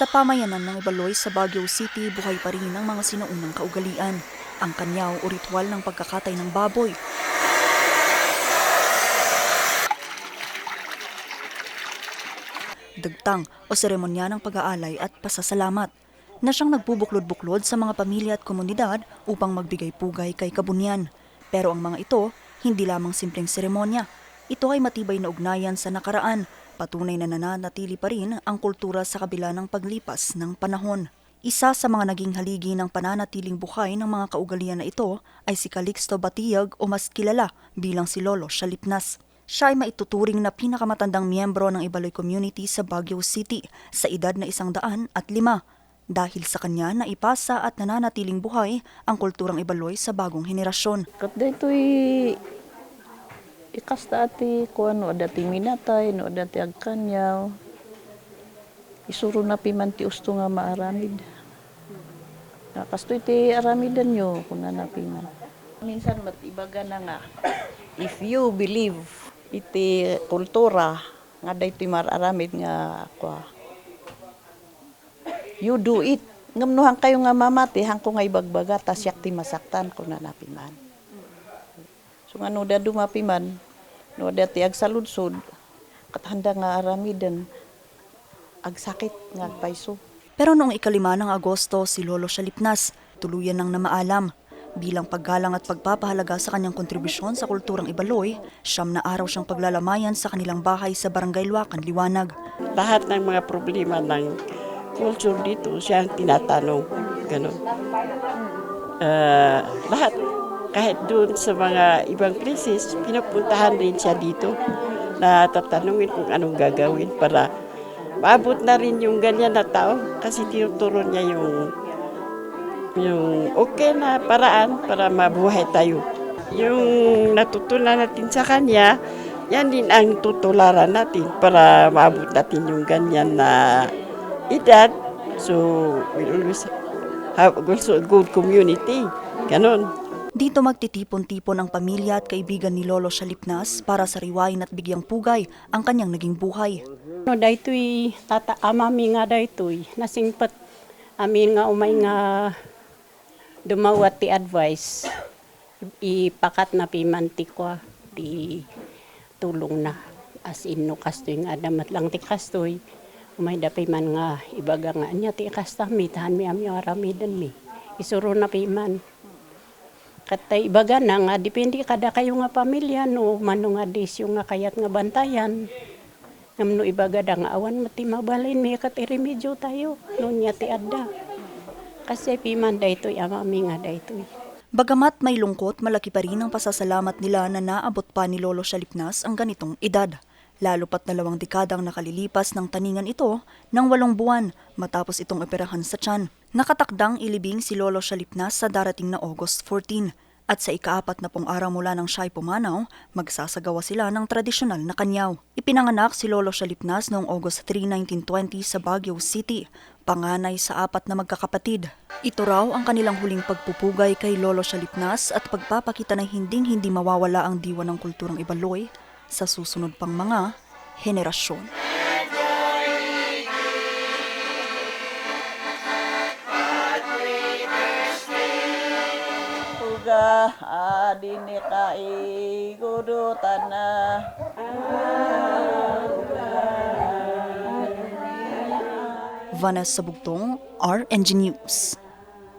Sa pamayanan ng Ibaloy sa Baguio City, buhay pa rin ang mga sinuunang kaugalian. Ang kanyaw o ritual ng pagkakatay ng baboy. Dagtang o seremonya ng pag-aalay at pasasalamat na siyang nagbubuklod-buklod sa mga pamilya at komunidad upang magbigay pugay kay Kabunyan. Pero ang mga ito, hindi lamang simpleng seremonya. Ito ay matibay na ugnayan sa nakaraan, patunay na nananatili pa rin ang kultura sa kabila ng paglipas ng panahon. Isa sa mga naging haligi ng pananatiling buhay ng mga kaugalian na ito ay si Calixto Batiyag o mas kilala bilang si Lolo Shalipnas. Siya ay maituturing na pinakamatandang miyembro ng Ibaloy Community sa Baguio City sa edad na isang daan at lima. Dahil sa kanya na ipasa at nananatiling buhay ang kulturang Ibaloy sa bagong henerasyon. Kat daytoy ikasta ati kuan no dati minatay no dati agkanyaw. Isuro na pimanti usto nga maaramid. Nakasto iti aramidan nyo kung nanapiman. Minsan matibaga na nga, if you believe iti kultura nga daytoy mararamid nga kwa you do it. Ngamnuhan kayo nga mamati, hang ko nga ibagbaga, tas yak ti masaktan kung nanapiman. So nga no da dumapiman, no da ti agsaludsod, kathanda nga aramidan, agsakit nga agpaiso. Pero noong ikalima ng Agosto, si Lolo Shalipnas tuluyan nang namaalam. Bilang paggalang at pagpapahalaga sa kanyang kontribusyon sa kulturang Ibaloy, siyam na araw siyang paglalamayan sa kanilang bahay sa Barangay Luacan, Liwanag. lahat ng mga problema ng culture dito, siya ang tinatanong. Ganon. Ah, lahat. Kahit doon sa mga ibang places, pinapuntahan rin siya dito na tatanungin kung anong gagawin para maabot na rin yung ganyan na tao kasi tinuturo niya yung yung okay na paraan para mabuhay tayo. Yung natutunan natin sa kanya, yan din ang tutularan natin para maabot natin yung ganyan na edad. So, we always have also a good community. Ganon. Dito magtitipon-tipon ang pamilya at kaibigan ni Lolo Shalipnas para sariwain at bigyang pugay ang kanyang naging buhay. No, daytoy tata amami nga daytoy nasingpat. Amin nga umay nga dumawat ti advice ipakat na pimanti ko ti tulong na. As in no kastoy nga damat lang ti kastoy. Umay da piman nga ibaga nga anya ti kastami tahan mi ami aramidan mi isuro na piman Katay ibaga na nga, depende kada kayo nga pamilya, no, mano nga disyo nga kayat nga bantayan. Namno ibaga da nga awan mati mabalin may kat iremedyo tayo, no niya ti adda. Kasi piman daytoy amami nga daytoy. Bagamat may lungkot, malaki pa rin ang pasasalamat nila na naabot pa ni Lolo Shalipnas ang ganitong edad. Lalo pat dalawang dekadang nakalilipas ng taningan ito ng walong buwan matapos itong operahan sa tiyan. Nakatakdang ilibing si Lolo Shalipnas sa darating na August 14 at sa ikaapat na pong araw mula ng siya'y pumanaw, magsasagawa sila ng tradisyonal na kanyaw. Ipinanganak si Lolo Shalipnas noong August 3, 1920 sa Baguio City, panganay sa apat na magkakapatid. Ito raw ang kanilang huling pagpupugay kay Lolo Shalipnas at pagpapakita na hinding-hindi mawawala ang diwa ng kulturang Ibaloy sa susunod pang mga henerasyon. Uga adini kai gudu tanah. Vanessa Bugtong, RNG News.